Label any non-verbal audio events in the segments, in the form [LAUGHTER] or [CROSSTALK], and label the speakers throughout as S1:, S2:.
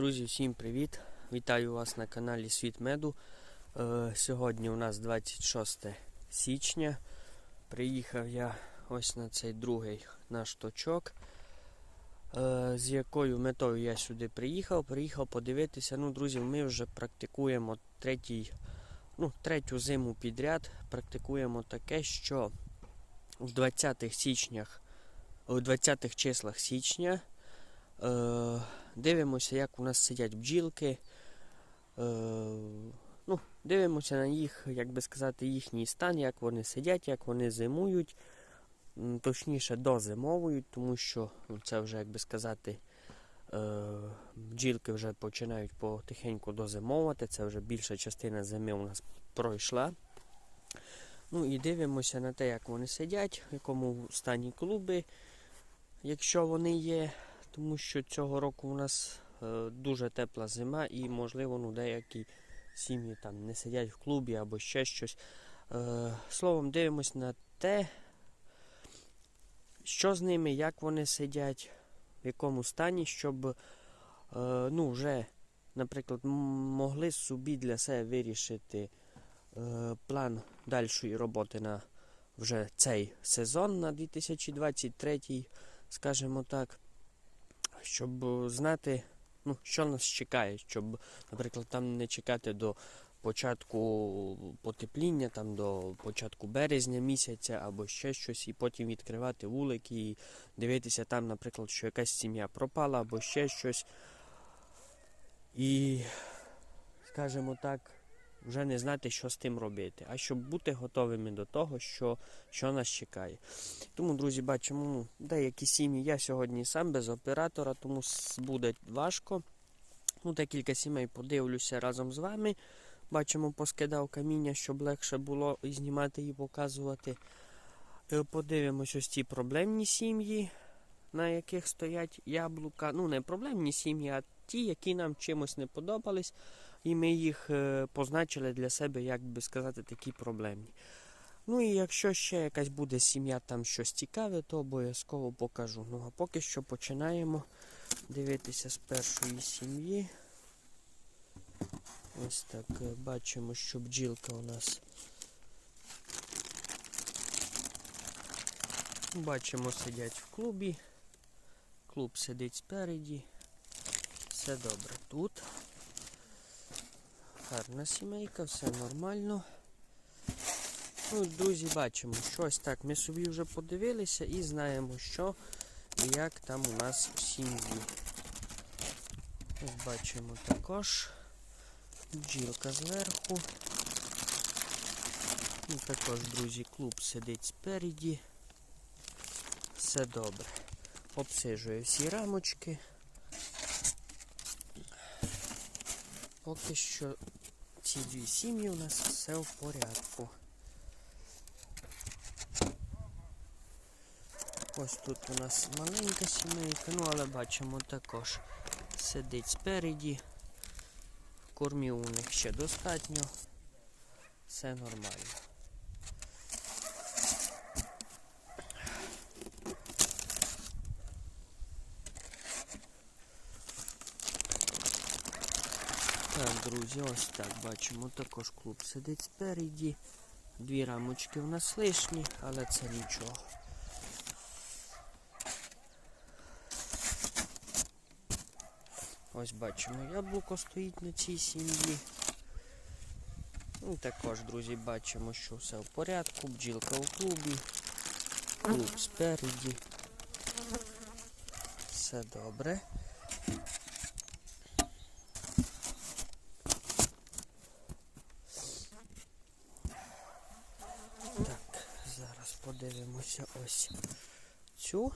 S1: Друзі, всім привіт! Вітаю вас на каналі Світ Меду. Е, сьогодні у нас 26 січня. Приїхав я ось на цей другий наш точок. Е, з якою метою я сюди приїхав. Приїхав подивитися. Ну, друзі, ми вже практикуємо третій, ну, третю зиму підряд. Практикуємо таке, що в 20 січнях, у 20-х числах січня. Дивимося, як у нас сидять бджілки. Е, ну, Дивимося на їх, як би сказати, їхній стан, як вони сидять, як вони зимують. Точніше, дозимовують, тому що ну, це вже, як би сказати, е, бджілки вже починають потихеньку дозимовувати. Це вже більша частина зими у нас пройшла. Ну і дивимося на те, як вони сидять, в якому стані клуби, якщо вони є тому що цього року у нас е, дуже тепла зима і, можливо, ну, деякі сім'ї там не сидять в клубі або ще щось. Е, словом, дивимось на те, що з ними, як вони сидять, в якому стані, щоб е, ну, вже, наприклад, могли собі для себе вирішити план дальшої роботи на вже цей сезон на 2023, скажімо так щоб е, знати, ну, що нас чекає, щоб, наприклад, там не чекати до початку потепління, там до початку березня місяця або ще щось, і потім відкривати вулики і дивитися там, наприклад, що якась сім'я пропала або ще щось. І, скажімо так, вже не знати, що з тим робити, а щоб бути готовими до того, що, що нас чекає. Тому, друзі, бачимо, ну, деякі сім'ї я сьогодні сам без оператора, тому буде важко. Ну, Декілька сімей подивлюся разом з вами. Бачимо, поскидав каміння, щоб легше було і знімати і показувати. Е, Подивимось ось ці проблемні сім'ї, на яких стоять яблука. Ну, не проблемні сім'ї, а ті, які нам чимось не подобались. І ми їх е, позначили для себе, як би сказати, такі проблемні. Ну і якщо ще якась буде сім'я там щось цікаве, то обов'язково покажу. Ну а поки що починаємо дивитися з першої сім'ї. Ось так е, бачимо, що бджілка у нас. Бачимо, сидять в клубі. Клуб сидить спереді. Все добре тут. Гарна сімейка, все нормально. Ну, друзі, бачимо, що ось так. Ми собі вже подивилися і знаємо, що і як там у нас сім'ї. Ось бачимо також бджілка зверху. І також, друзі, клуб сидить спереді. Все добре. Обсижує всі рамочки. Поки що ці дві сім'ї у нас все в порядку. Ось тут у нас маленька сімейка, ну але бачимо також сидить спереді. Кормів у них ще достатньо. Все нормально. Так, друзі, ось так бачимо, також клуб сидить спереді. Дві рамочки в нас лишні, але це нічого. Ось бачимо, яблуко стоїть на цій сім'ї. Також, друзі, бачимо, що все в порядку. Бджілка у клубі, клуб спереді. Все добре. Так, зараз подивимося ось цю.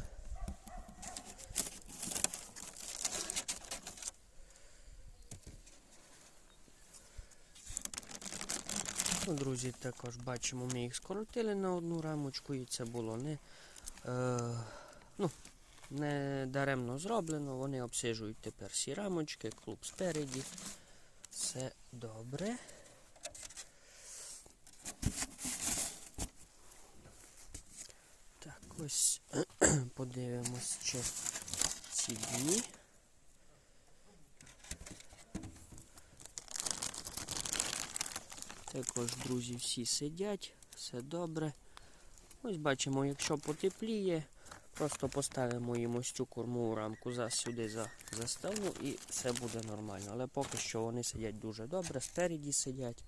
S1: Ну, друзі, також бачимо, ми їх скоротили на одну рамочку і це було не, е, ну, не даремно зроблено. Вони обсижують тепер всі рамочки, клуб спереді. Все добре. Ось [CLEARS THROAT] подивимось, чи ці дні. Також, друзі, всі сидять, все добре. Ось бачимо, якщо потепліє, просто поставимо їм ось цю кормову рамку за сюди за заставну і все буде нормально. Але поки що вони сидять дуже добре, спереді сидять,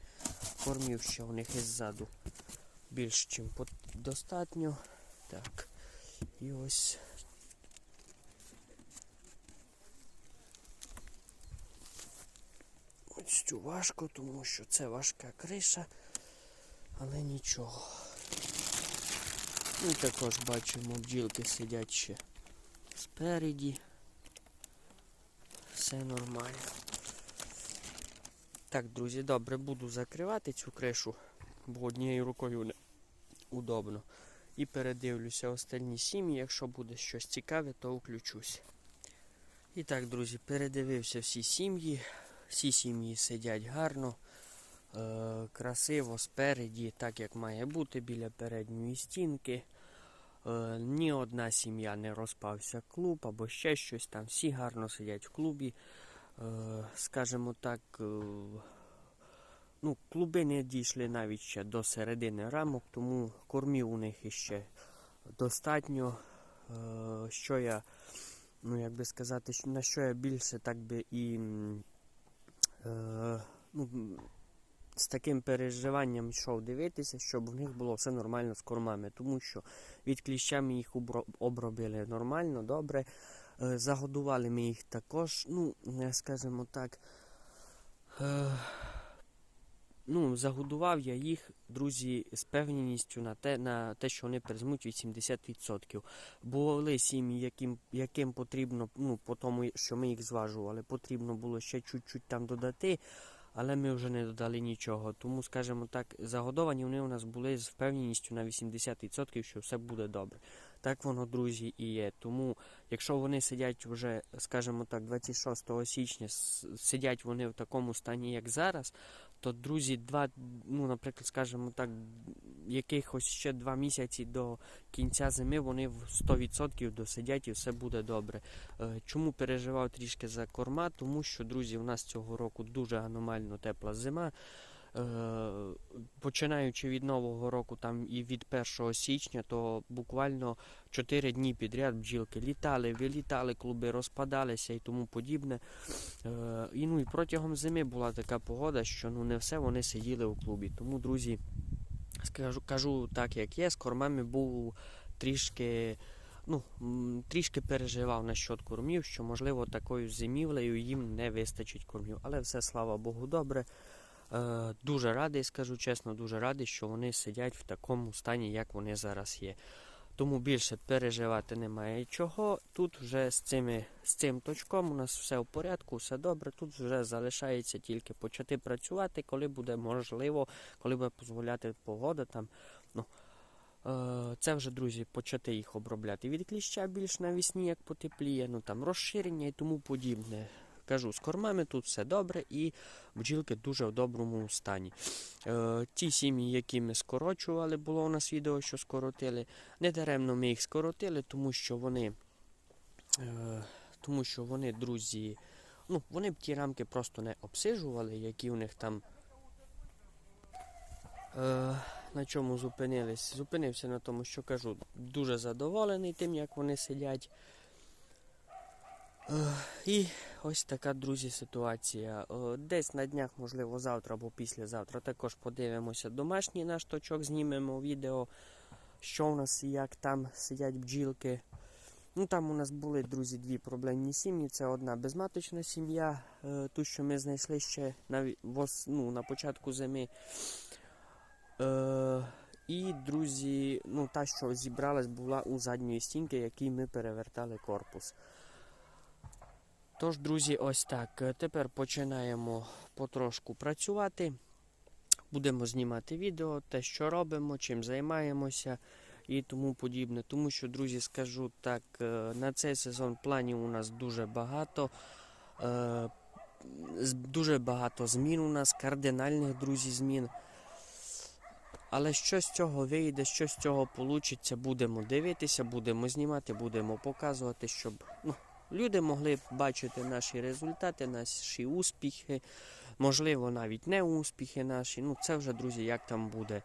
S1: кормів ще у них і ззаду більш ніж достатньо. Так. І ось. Ось цю важко, тому що це важка криша, але нічого. Ну, також бачимо, бджілки сидять ще спереді. Все нормально. Так, друзі, добре, буду закривати цю кришу, бо однією рукою не удобно. І передивлюся остальні сім'ї. Якщо буде щось цікаве, то включусь. І так, друзі, передивився всі сім'ї. Всі сім'ї сидять гарно, е, красиво спереді, так як має бути біля передньої стінки. Е, ні одна сім'я не розпався клуб або ще щось там. Всі гарно сидять в клубі. Е, скажімо так, е, ну, клуби не дійшли навіть ще до середини рамок, тому кормів у них іще достатньо. Е, що я, ну як би сказати, на що я більше так би і е, ну, з таким переживанням йшов дивитися, щоб у них було все нормально з кормами, тому що від кліща ми їх обробили нормально, добре. Е, Загодували ми їх також, ну, скажімо так. Ну, загодував я їх, друзі, з певністю на те, на те, що вони перезимуть 80%. Були сім'ї, яким, яким потрібно, ну, по тому, що ми їх зважували, потрібно було ще чуть-чуть там додати, але ми вже не додали нічого. Тому, скажімо так, загодовані вони у нас були з впевненістю на 80%, що все буде добре. Так воно, друзі, і є. Тому, якщо вони сидять вже, скажімо так, 26 січня, сидять вони в такому стані, як зараз, то, друзі, два, ну, наприклад, скажімо так, якихось ще два місяці до кінця зими вони в 100% досидять і все буде добре. Е, Чому переживав трішки за корма? Тому що, друзі, у нас цього року дуже аномально тепла зима. Е, Починаючи від нового року, там і від 1 січня, то буквально 4 дні підряд бджілки літали, вилітали, клуби розпадалися і тому подібне. Е, І ну і протягом зими була така погода, що ну не все вони сиділи у клубі. Тому, друзі, скажу, кажу так, як є, з кормами був трішки. Ну, трішки переживав насчет кормів, що можливо такою зимівлею їм не вистачить кормів. Але все, слава Богу, добре. Е, дуже радий, скажу чесно, дуже радий, що вони сидять в такому стані, як вони зараз є. Тому більше переживати немає чого. Тут вже з, цими, з цим точком у нас все в порядку, все добре. Тут вже залишається тільки почати працювати, коли буде можливо, коли буде дозволяти погода там. Ну, е, це вже, друзі, почати їх обробляти. Від кліща більш навісні, як потепліє, ну там розширення і тому подібне. Кажу, з кормами тут все добре і бджілки дуже в доброму стані. Е, ті сім'ї, які ми скорочували, було у нас відео, що скоротили. Не даремно ми їх скоротили, тому що вони, е, тому що вони, друзі, ну, вони б ті рамки просто не обсижували, які у них там. Е, на чому зупинились? Зупинився на тому, що кажу, дуже задоволений тим, як вони сидять. Е, і ось така, друзі, ситуація. Е, Десь на днях, можливо, завтра або післязавтра також подивимося домашній наш точок, знімемо відео, що у нас і як там сидять бджілки. Ну там у нас були, друзі, дві проблемні сім'ї. Це одна безматочна сім'я, е, ту, що ми знайшли ще на, ну, на початку зими. Е, і, друзі, ну, та, що зібралась, була у задньої стінки, якій ми перевертали корпус. Тож, друзі, ось так. Е, Тепер починаємо потрошку працювати. Будемо знімати відео, те, що робимо, чим займаємося і тому подібне. Тому що, друзі, скажу так, е, на цей сезон планів у нас дуже багато. Е, Дуже багато змін у нас, кардинальних, друзі, змін. Але що з цього вийде, що з цього вийде, будемо дивитися, будемо знімати, будемо показувати, щоб ну, люди могли б бачити наші результати, наші успіхи, можливо, навіть не успіхи наші. Ну, це вже, друзі, як там буде.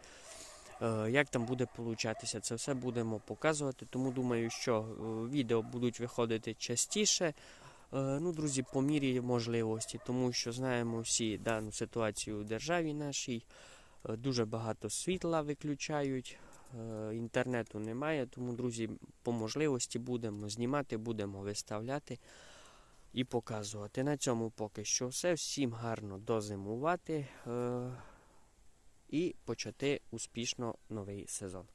S1: е, Як там буде получатися, це все будемо показувати. Тому думаю, що е, відео будуть виходити частіше. Е, Ну, друзі, по мірі можливості, тому що знаємо всі дану ситуацію у державі нашій. Дуже багато світла виключають, інтернету немає, тому, друзі, по можливості будемо знімати, будемо виставляти і показувати. На цьому поки що все. Всім гарно дозимувати е, і почати успішно новий сезон.